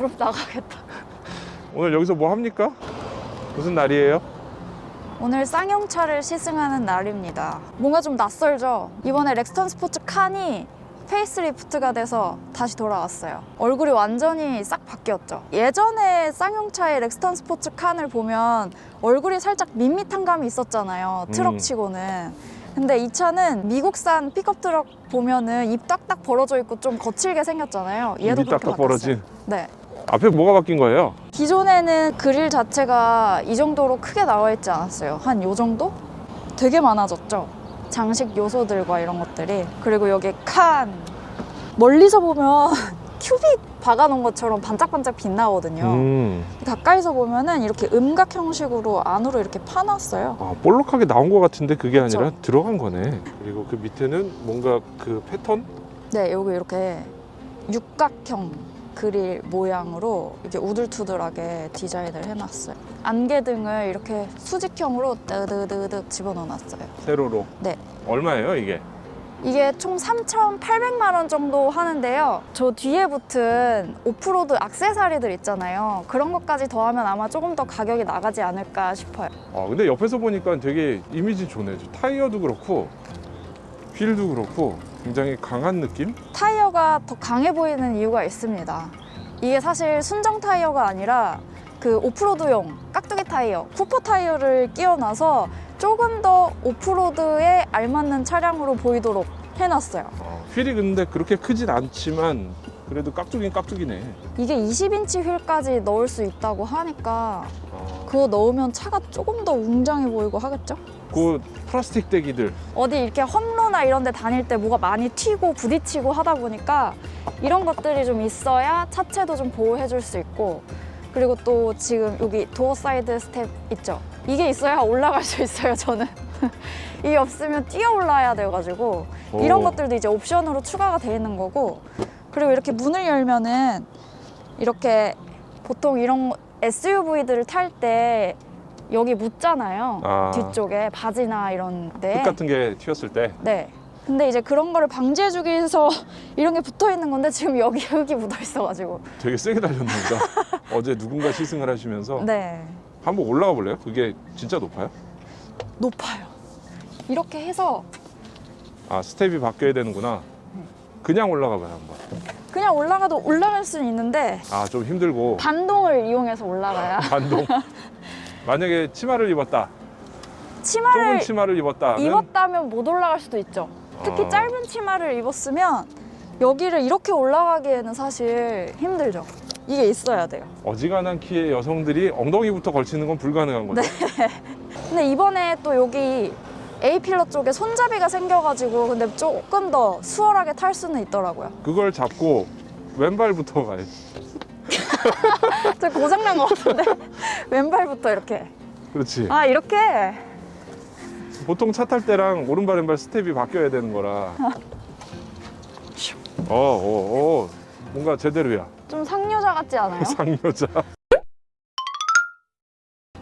그룹 나가겠다. 오늘 여기서 뭐 합니까? 무슨 날이에요? 오늘 쌍용차를 시승하는 날입니다. 뭔가 좀 낯설죠? 이번에 렉스턴 스포츠 칸이 페이스리프트가 돼서 다시 돌아왔어요. 얼굴이 완전히 싹 바뀌었죠. 예전에 쌍용차의 렉스턴 스포츠 칸을 보면 얼굴이 살짝 밋밋한 감이 있었잖아요. 음. 트럭치고는. 근데 이 차는 미국산 픽업 트럭 보면은 입 딱딱 벌어져 있고 좀 거칠게 생겼잖아요. 얘도 입이 그렇게 딱딱 바뀌었어요. 벌어진. 네. 앞에 뭐가 바뀐 거예요? 기존에는 그릴 자체가 이 정도로 크게 나와 있지 않았어요. 한 요 정도? 되게 많아졌죠. 장식 요소들과 이런 것들이. 그리고 여기 칸. 멀리서 보면 큐빅 박아놓은 것처럼 반짝반짝 빛나거든요. 음. 가까이서 보면은 이렇게 음각 형식으로 안으로 이렇게 파놨어요. 아, 볼록하게 나온 것 같은데 그게 아니라 그쵸. 들어간 거네. 그리고 그 밑에는 뭔가 그 패턴? 네, 여기 이렇게 육각형 그릴 모양으로 이렇게 우들투들하게 디자인을 해놨어요. 안개등을 이렇게 수직형으로 뜨드드득 집어넣어놨어요. 세로로. 네. 얼마예요 이게? 이게 총 3,800만 원 정도 하는데요. 저 뒤에 붙은 오프로드 악세사리들 있잖아요. 그런 것까지 더하면 아마 조금 더 가격이 나가지 않을까 싶어요. 아 근데 옆에서 보니까 되게 이미지 좋네. 저 타이어도 그렇고 휠도 그렇고 굉장히 강한 느낌? 타이어가 더 강해 보이는 이유가 있습니다. 이게 사실 순정 타이어가 아니라 그 오프로드용 깍두기 타이어, 쿠퍼 타이어를 끼워놔서 조금 더 오프로드에 알맞는 차량으로 보이도록 해놨어요. 어, 휠이 근데 그렇게 크진 않지만 그래도 깍두기는 깍두기네. 이게 20인치 휠까지 넣을 수 있다고 하니까 어, 그거 넣으면 차가 조금 더 웅장해 보이고 하겠죠? 그 플라스틱 대기들 어디 이렇게 험로나 이런 데 다닐 때 뭐가 많이 튀고 부딪히고 하다 보니까 이런 것들이 좀 있어야 차체도 좀 보호해 줄 수 있고 그리고 또 지금 여기 도어 사이드 스텝 있죠? 이게 있어야 올라갈 수 있어요, 저는. 이게 없으면 뛰어 올라야 돼가지고 이런 오. 것들도 이제 옵션으로 추가가 돼 있는 거고 그리고 이렇게 문을 열면은 이렇게 보통 이런 SUV들을 탈 때 여기 묻잖아요. 아. 뒤쪽에 바지나 이런 데. 흙 같은 게 튀었을 때 네. 근데 이제 그런 거를 방지해주기 위해서 이런 게 붙어 있는 건데 지금 여기 흙이 묻어 있어가지고. 되게 세게 보다. 어제 누군가 시승을 하시면서 네. 한번 올라가 볼래요? 그게 진짜 높아요? 높아요. 이렇게 해서 아 스텝이 바뀌어야 되는구나. 그냥 올라가 봐요 한번. 그냥 올라가도 올라갈 수는 있는데 아 좀 힘들고 반동을 이용해서 올라가야 반동. 만약에 치마를 입었다. 치마를 좁은 치마를 입었다는 입었다면 못 올라갈 수도 있죠. 특히 아. 짧은 치마를 입었으면 여기를 이렇게 올라가기에는 사실 힘들죠. 이게 있어야 돼요. 어지간한 키의 여성들이 엉덩이부터 걸치는 건 불가능한 거죠. 네. 근데 이번에 또 여기 A 필러 쪽에 손잡이가 생겨가지고 근데 조금 더 수월하게 탈 수는 있더라고요. 그걸 잡고 왼발부터 가야지. 저 고장난 것 같은데 왼발부터 이렇게. 그렇지. 아 이렇게 보통 차 탈 때랑 오른발 왼발 스텝이 바뀌어야 되는 거라. 어, 어, 어. 뭔가 제대로야. 좀 상여자 같지 않아요? 상여자.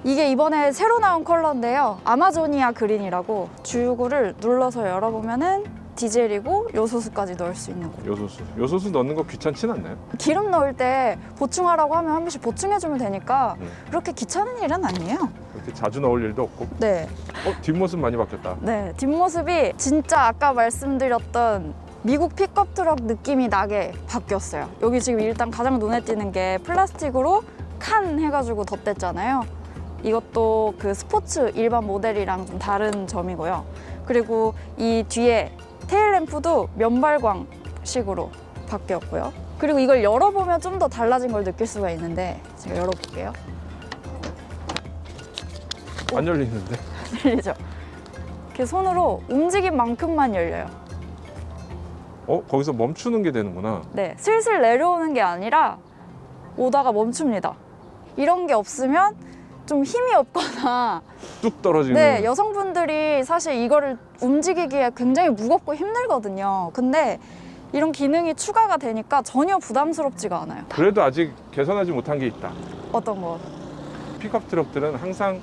이게 이번에 새로 나온 컬러인데요. 아마조니아 그린이라고 주유구를 눌러서 열어보면은 디젤이고 요소수까지 넣을 수 있는 거. 요소수. 요소수 넣는 거 귀찮진 않나요? 기름 넣을 때 보충하라고 하면 한 번씩 보충해주면 되니까 음. 그렇게 귀찮은 일은 아니에요. 그렇게 자주 넣을 일도 없고. 네. 어, 뒷모습 많이 바뀌었다. 네, 뒷모습이 진짜 아까 말씀드렸던 미국 픽업 트럭 느낌이 나게 바뀌었어요. 여기 지금 일단 가장 눈에 띄는 게 플라스틱으로 칸 해가지고 덧댔잖아요. 이것도 그 스포츠 일반 모델이랑 좀 다른 점이고요. 그리고 이 뒤에 테일 램프도 면발광 식으로 바뀌었고요. 그리고 이걸 열어보면 좀 더 달라진 걸 느낄 수가 있는데 제가 열어볼게요. 안 열리는데. 들리죠? 이렇게 손으로 움직인 만큼만 열려요. 어, 거기서 멈추는 게 되는구나. 네, 슬슬 내려오는 게 아니라 오다가 멈춥니다. 이런 게 없으면 좀 힘이 없거나 뚝 떨어지는. 네, 여성분들이 사실 이거를 움직이기에 굉장히 무겁고 힘들거든요. 근데 이런 기능이 추가가 되니까 전혀 부담스럽지가 않아요. 그래도 아직 개선하지 못한 게 있다. 어떤 거? 픽업 트럭들은 항상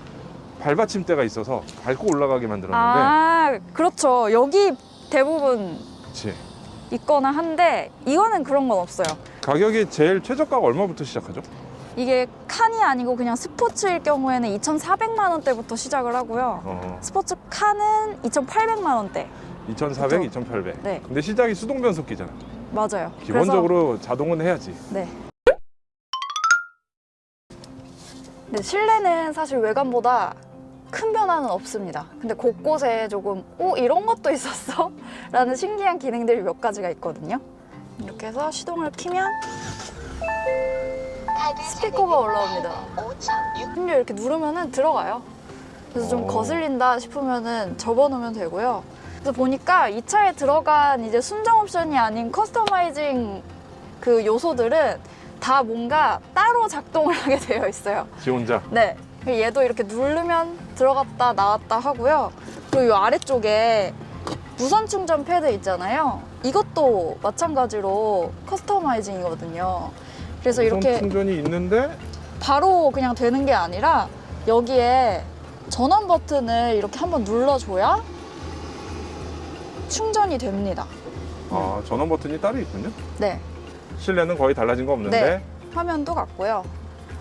발받침대가 있어서 밟고 올라가게 만들었는데 아, 그렇죠. 여기 대부분 그치. 있거나 한데 이거는 그런 건 없어요. 가격이 제일 최저가가 얼마부터 시작하죠? 이게 칸이 아니고 그냥 스포츠일 경우에는 2,400만 원대부터 시작을 하고요. 어, 스포츠 칸은 2,800만 원대. 2,400, 그쵸. 2,800. 네. 근데 시작이 수동 변속기잖아. 맞아요. 기본적으로 자동은 해야지. 그래서, 네. 근데 실내는 사실 외관보다 큰 변화는 없습니다. 근데 곳곳에 조금 오 이런 것도 있었어? 라는 신기한 기능들이 몇 가지가 있거든요. 이렇게 해서 시동을 키면 스피커가 올라옵니다. 심지어 이렇게 누르면은 들어가요. 그래서 좀 오. 거슬린다 싶으면은 접어놓으면 되고요. 그래서 보니까 이 차에 들어간 이제 순정 옵션이 아닌 커스터마이징 그 요소들은 다 뭔가 따로 작동을 하게 되어 있어요. 지 혼자. 네. 얘도 이렇게 누르면 들어갔다 나왔다 하고요. 그리고 이 아래쪽에 무선 충전 패드 있잖아요. 이것도 마찬가지로 커스터마이징이거든요. 그래서 이렇게 충전이 있는데 바로 그냥 되는 게 아니라 여기에 전원 버튼을 이렇게 한번 눌러줘야 충전이 됩니다. 아, 전원 버튼이 따로 있군요. 네. 실내는 거의 달라진 거 없는데 네. 화면도 같고요.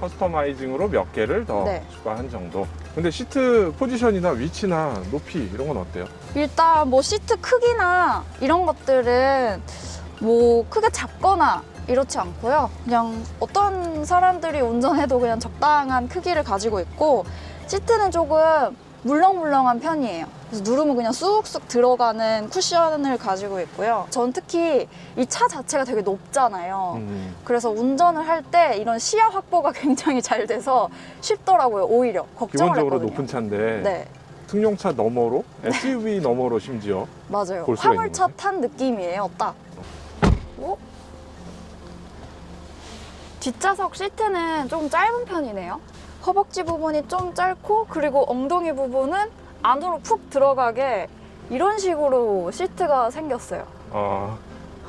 커스터마이징으로 몇 개를 더 네. 추가한 정도. 근데 시트 포지션이나 위치나 높이 이런 건 어때요? 일단 뭐 시트 크기나 이런 것들은 뭐 크게 잡거나 이렇지 않고요. 그냥 어떤 사람들이 운전해도 그냥 적당한 크기를 가지고 있고 시트는 조금 물렁물렁한 편이에요. 그래서 누르면 그냥 쑥쑥 들어가는 쿠션을 가지고 있고요. 전 특히 이 차 자체가 되게 높잖아요. 음, 그래서 운전을 할 때 이런 시야 확보가 굉장히 잘 돼서 쉽더라고요. 오히려 걱정을 기본적으로 했거든요. 높은 차인데 네, 승용차 너머로 SUV 너머로 심지어 맞아요. 화물차 탄 느낌이에요, 딱. 오? 뒷좌석 시트는 좀 짧은 편이네요. 허벅지 부분이 좀 짧고 그리고 엉덩이 부분은 안으로 푹 들어가게 이런 식으로 시트가 생겼어요. 아,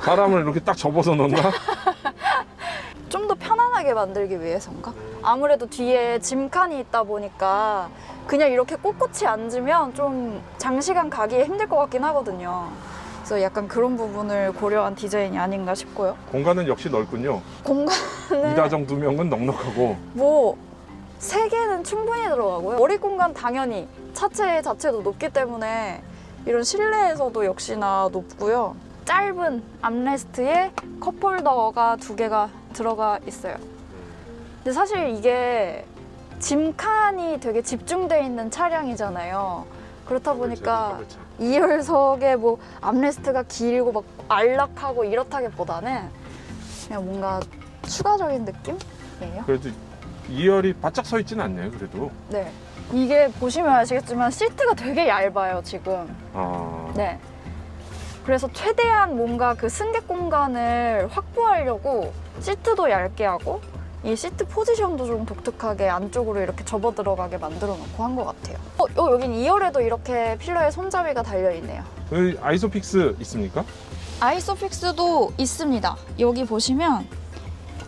사람을 이렇게 딱 접어서 놓나? 좀 더 편안하게 만들기 위해서인가? 아무래도 뒤에 짐칸이 있다 보니까 그냥 이렇게 꼿꼿이 앉으면 좀 장시간 가기 힘들 것 같긴 하거든요. 그래서 약간 그런 부분을 고려한 디자인이 아닌가 싶고요. 공간은 역시 넓군요. 공간은 이다정 두 명은 넉넉하고 뭐 세 개는 충분히 들어가고요. 머리 공간 당연히 차체 자체도 높기 때문에 이런 실내에서도 역시나 높고요. 짧은 암레스트에 컵홀더가 두 개가 들어가 있어요. 근데 사실 이게 짐칸이 되게 집중돼 있는 차량이잖아요. 그렇다 보니까 2열석에 뭐 암레스트가 길고 막 안락하고 이렇다기보다는 그냥 뭔가 추가적인 느낌이에요. 그래도 2열이 바짝 서 있지는 않네요. 그래도 네. 이게 보시면 아시겠지만 시트가 되게 얇아요, 지금. 아, 네. 그래서 최대한 뭔가 그 승객 공간을 확보하려고 시트도 얇게 하고 이 시트 포지션도 좀 독특하게 안쪽으로 이렇게 접어 들어가게 만들어 놓고 한 것 같아요. 어, 어, 여긴 2열에도 이렇게 필러에 손잡이가 달려 있네요. 여기 아이소픽스 있습니까? 아이소픽스도 있습니다. 여기 보시면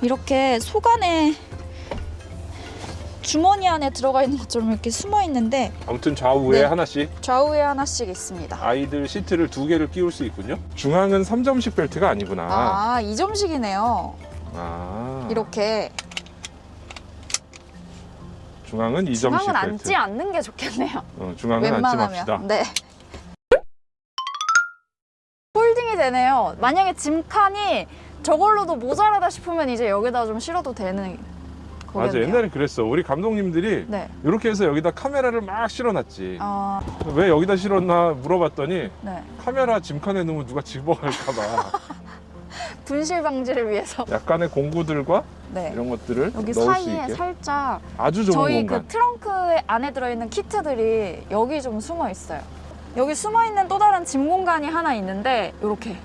이렇게 속 안에 주머니 안에 들어가 있는 것처럼 이렇게 숨어 있는데 아무튼 좌우에 네. 하나씩 좌우에 하나씩 있습니다. 아이들 시트를 두 개를 끼울 수 있군요. 중앙은 3점식 벨트가 아니구나. 아, 이 점식이네요. 아, 이렇게 중앙은 2점식 중앙은 벨트. 앉지 않는 게 좋겠네요. 어, 중앙은 앉지 맙시다. 네. 홀딩이 되네요. 만약에 짐칸이 저걸로도 모자라다 싶으면 이제 여기다 좀 실어도 되는 맞아 거겠네요. 옛날에 그랬어. 우리 감독님들이 네. 이렇게 해서 여기다 카메라를 막 실어놨지. 어, 왜 여기다 실었나 물어봤더니 네. 카메라 짐칸에 넣으면 누가 집어갈까봐 분실 방지를 위해서. 약간의 공구들과 네. 이런 것들을 여기 넣을 수 사이에 있게 살짝 아주 좋은 저희 공간. 그 트렁크 안에 들어있는 키트들이 여기 좀 숨어 있어요. 여기 숨어 있는 또 다른 짐 공간이 하나 있는데 이렇게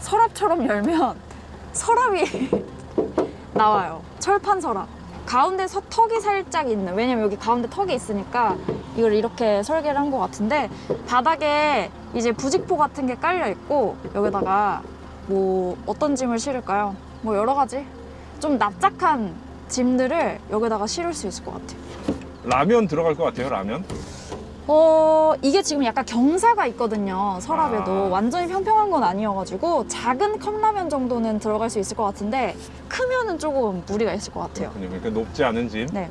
서랍처럼 열면 서랍이 나와요. 철판 서랍. 가운데 서 턱이 살짝 있는. 왜냐면 여기 가운데 턱이 있으니까 이걸 이렇게 설계를 한 것 같은데 바닥에 이제 부직포 같은 게 깔려 있고 여기다가 뭐 어떤 짐을 실을까요? 뭐 여러 가지 좀 납작한 짐들을 여기다가 실을 수 있을 것 같아요. 라면 들어갈 것 같아요. 라면. 어, 이게 지금 약간 경사가 있거든요. 서랍에도. 아. 완전히 평평한 건 아니어가지고 작은 컵라면 정도는 들어갈 수 있을 것 같은데 크면은 조금 무리가 있을 것 같아요. 그러니까 높지 않은 짐. 네.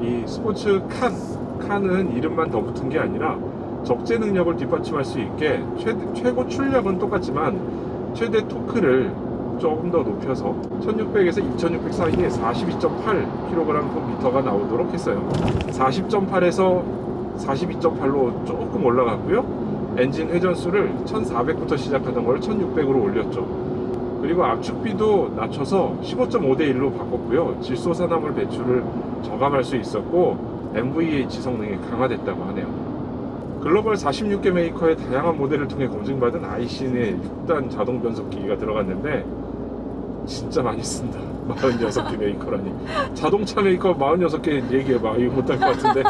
이 스포츠 칸, 칸은 이름만 더 붙은 게 아니라 적재 능력을 뒷받침할 수 있게 최, 최고 출력은 똑같지만 최대 토크를 조금 더 높여서 1600에서 2600 사이에 42.8kg/m가 나오도록 했어요. 40.8에서 42.8로 조금 올라갔고요. 엔진 회전수를 1400부터 시작하던 걸 1600으로 올렸죠. 그리고 압축비도 낮춰서 15.5대 1로 바꿨고요. 질소산화물 배출을 저감할 수 있었고 MVH 성능이 강화됐다고 하네요. 글로벌 46개 메이커의 다양한 모델을 통해 검증받은 아이신의 6단 자동 변속 기기가 들어갔는데 진짜 많이 쓴다. 46개 메이커라니. 자동차 메이커 46개 얘기해봐. 이거 못할 것 같은데.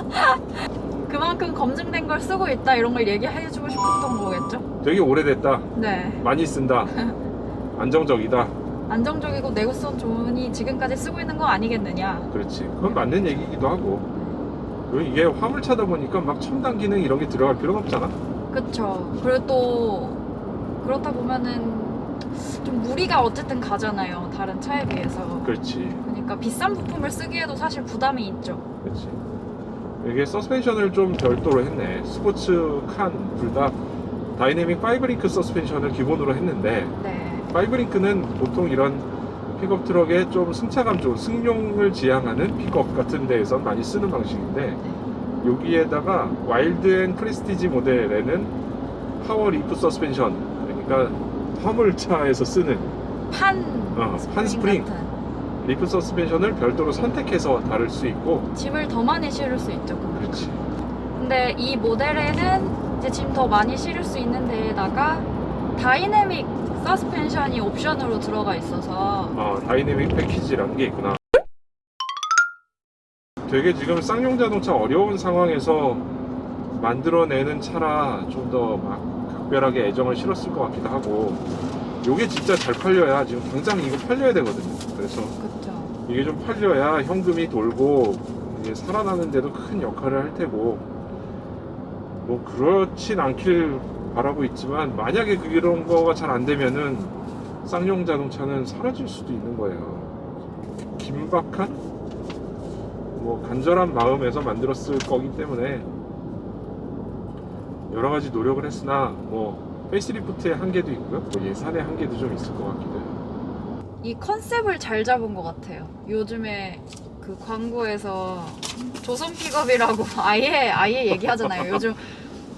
그만큼 검증된 걸 쓰고 있다 이런 걸 얘기해주고 싶었던 거겠죠? 되게 오래됐다. 네. 많이 쓴다. 안정적이다. 안정적이고 내구성 좋으니 지금까지 쓰고 있는 거 아니겠느냐. 그렇지. 그건 맞는 얘기기도 하고. 이게 화물차다 보니까 막 첨단 기능 이런 게 들어갈 필요는 없잖아. 그쵸. 그리고 또 그렇다 보면은 좀 무리가 어쨌든 가잖아요. 다른 차에 비해서. 그렇지. 그러니까 비싼 부품을 쓰기에도 사실 부담이 있죠. 그렇지. 이게 서스펜션을 좀 별도로 했네. 스포츠 칸 둘 다 다이내믹 5링크 서스펜션을 기본으로 했는데 네. 5링크는 보통 이런 픽업 트럭에 좀 승차감 좋은 승용을 지향하는 픽업 같은 데에서 많이 쓰는 방식인데 여기에다가 와일드 앤 프레스티지 모델에는 파워 리프 서스펜션 그러니까 화물차에서 쓰는 판, 어, 스프링 판 스프링. 같은 리프 서스펜션을 별도로 선택해서 다룰 수 있고 짐을 더 많이 실을 수 있죠. 그만큼. 그렇지 근데 이 모델에는 이제 짐 더 많이 실을 수 있는 데에다가 다이내믹 서스펜션이 옵션으로 들어가 있어서 어, 다이내믹 패키지라는 게 있구나. 되게 지금 쌍용 자동차 어려운 상황에서 만들어내는 차라 좀 더 막 각별하게 애정을 실었을 것 같기도 하고 요게 진짜 잘 팔려야 지금 당장 이거 팔려야 되거든요. 그래서 그쵸. 이게 좀 팔려야 현금이 돌고 이게 살아나는데도 큰 역할을 할 테고 뭐 그렇진 않길 바라고 있지만 만약에 그런 거가 잘 안 되면은 쌍용 자동차는 사라질 수도 있는 거예요. 긴박한 뭐 간절한 마음에서 만들었을 거기 때문에 여러 가지 노력을 했으나 뭐 페이스리프트의 한계도 있고요. 뭐 예산의 한계도 좀 있을 것 같기도 해요. 이 컨셉을 잘 잡은 것 같아요. 요즘에 그 광고에서 조선 픽업이라고 아예 아예 얘기하잖아요. 요즘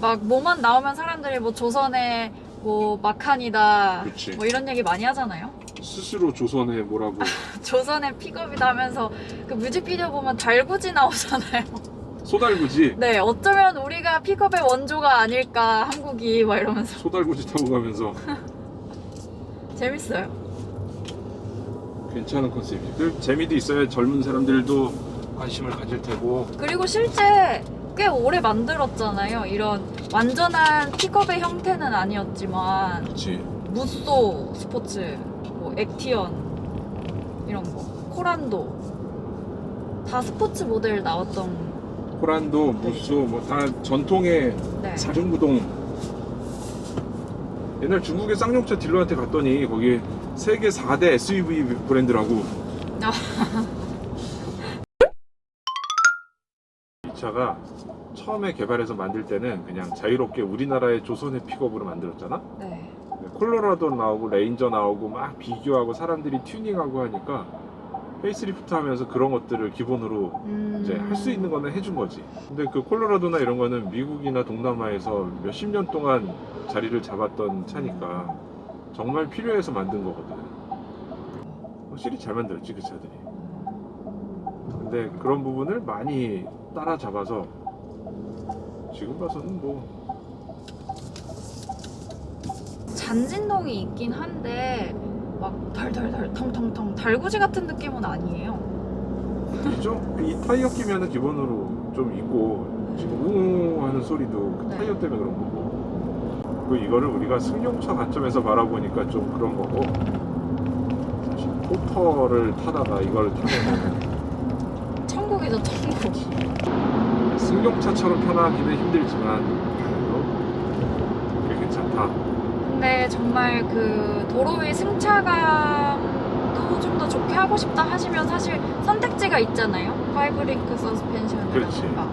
막 뭐만 나오면 사람들이 뭐 조선의 뭐 마칸이다 그치. 뭐 이런 얘기 많이 하잖아요. 스스로 조선에 뭐라고 조선의 픽업이다 하면서 그 뮤직비디오 보면 달구지 나오잖아요. 소달구지 네, 어쩌면 우리가 픽업의 원조가 아닐까 한국이 막 이러면서 소달구지 타고 가면서 재밌어요. 괜찮은 컨셉이지. 그 재미도 있어야 젊은 사람들도 관심을 가질 테고. 그리고 실제 꽤 오래 만들었잖아요. 이런 완전한 픽업의 형태는 아니었지만 그렇지. 무쏘 스포츠, 뭐 액티언 이런 거, 코란도 다 스포츠 모델 나왔던 코란도, 무쏘 뭐 다 전통의 네. 사륜구동. 옛날 중국의 쌍용차 딜러한테 갔더니 거기 세계 4대 SUV 브랜드라고. 아. 이 차가 처음에 개발해서 만들 때는 그냥 자유롭게 우리나라의 조선의 픽업으로 만들었잖아. 네. 콜로라도 나오고 레인저 나오고 막 비교하고 사람들이 튜닝하고 하니까 페이스리프트 하면서 그런 것들을 기본으로 음... 이제 할 수 있는 거는 해준 거지. 근데 그 콜로라도나 이런 거는 미국이나 동남아에서 몇 십 년 동안 자리를 잡았던 차니까 정말 필요해서 만든 거거든. 확실히 잘 만들었지 그 차들이. 근데 그런 부분을 많이 따라잡아서 지금 봐서는 뭐 잔진동이 있긴 한데 막 덜덜덜 텅텅텅 달구지 같은 느낌은 아니에요. 좀, 이 타이어 끼면은 기본으로 좀 있고, 지금 웅 하는 소리도 그 네. 타이어 때문에 그런 거고. 그 이거를 우리가 승용차 관점에서 바라보니까 좀 그런 거고. 사실 포터를 타다가 이걸 타면은 천국이죠 천국. 승용차처럼 편하기는 힘들지만 그래도 꽤 괜찮다. 근데 정말 그 도로 위 승차감도 좀 더 좋게 하고 싶다 하시면 사실 선택지가 있잖아요. 파이브링크 서스펜션이라든가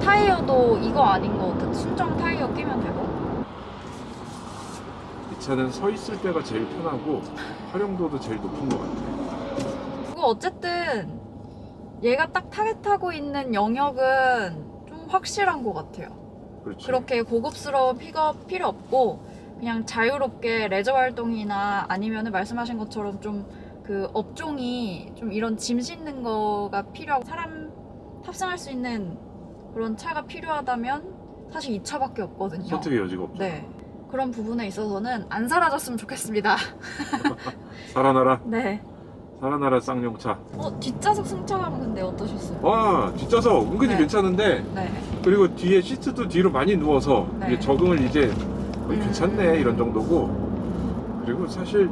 타이어도 이거 아닌 거. 순정 타이어 끼면 되고. 이 차는 서 있을 때가 제일 편하고 활용도도 제일 높은 것 같아. 그리고 어쨌든 얘가 딱 타겟하고 있는 영역은 좀 확실한 것 같아요. 그렇지. 그렇게 고급스러운 픽업 필요 없고 그냥 자유롭게 레저 활동이나 아니면은 말씀하신 것처럼 좀 그 업종이 좀 이런 짐 싣는 거가 필요하고 사람 탑승할 수 있는 그런 차가 필요하다면 사실 이 차밖에 없거든요. 선택의 여지가 없죠. 네. 그런 부분에 있어서는 안 사라졌으면 좋겠습니다. 살아나라, 네. 살아나라 쌍용차. 어, 뒷좌석 승차감은 근데 어떠셨어요? 와 뒷좌석 은근히 네. 괜찮은데 네. 그리고 뒤에 시트도 뒤로 많이 누워서 네. 이게 적응을 이제 거의 음. 괜찮네 이런 정도고 그리고 사실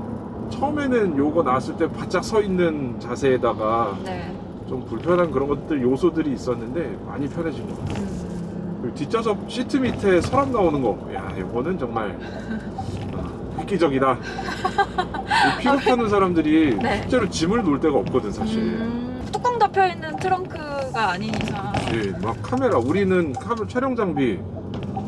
처음에는 요거 나왔을 때 바짝 서 있는 자세에다가 네. 좀 불편한 그런 것들 요소들이 있었는데 많이 편해진 것 같아요. 음, 그리고 뒷좌석 시트 밑에 서랍 나오는 거, 야 이거는 정말 아, 획기적이다. 이 픽업하는 사람들이 네. 실제로 짐을 놓을 데가 없거든 사실. 음, 뚜껑 덮여 있는 트렁크가 아닌 이상. 예, 막 카메라 우리는 카메라 촬영 장비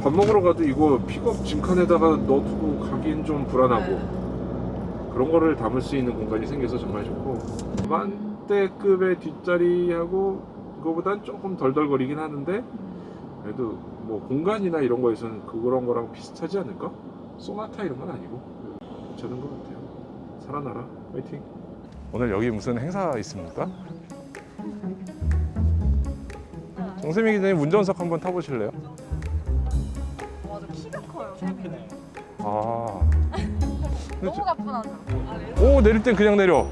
밥 먹으러 가도 이거 픽업 짐칸에다가 넣어두고 가긴 좀 불안하고 네. 그런 거를 담을 수 있는 공간이 생겨서 정말 좋고 만대급의 뒷자리하고 이거보단 조금 덜덜거리긴 하는데 그래도 뭐 공간이나 이런 거에서는 그런 거랑 비슷하지 않을까? 소나타 이런 건 아니고 괜찮은 것 같아요 살아나라 화이팅 오늘 여기 무슨 행사 있습니까? 정세미 기자님 운전석 한번 타보실래요? 맞아, 키가 커요, 세미는. 아 너무 가뿐하죠? 오 내릴 땐 그냥 내려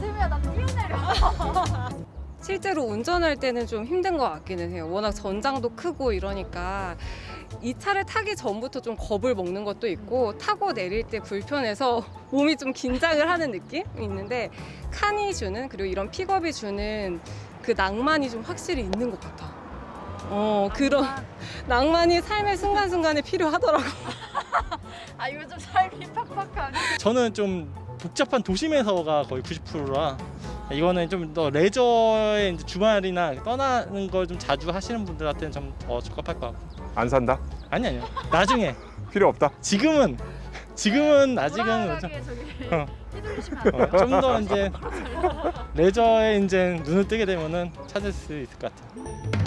세미야, 나 뛰어내려. 실제로 운전할 때는 좀 힘든 것 같기는 해요. 워낙 전장도 크고 이러니까 이 차를 타기 전부터 좀 겁을 먹는 것도 있고 타고 내릴 때 불편해서 몸이 좀 긴장을 하는 느낌이 있는데 칸이 주는 그리고 이런 픽업이 주는 그 낭만이 좀 확실히 있는 것 같아. 어 그런 낭만이 삶의 순간순간에 필요하더라고. 아, 요즘 삶이 팍팍하네. 저는 좀 복잡한 도심에서가 거의 90%라 이거는 좀 더 레저에 이제 주말이나 떠나는 걸 좀 자주 하시는 분들한테는 좀 더 적합할 것 같고 안 산다? 아니 아니요 나중에 필요 없다 지금은 지금은 아직은 불안하게 저기 어. 휘둘리시면 안 돼요. 좀더 이제 레저에 이제 눈을 뜨게 되면은 찾을 수 있을 것 같아요.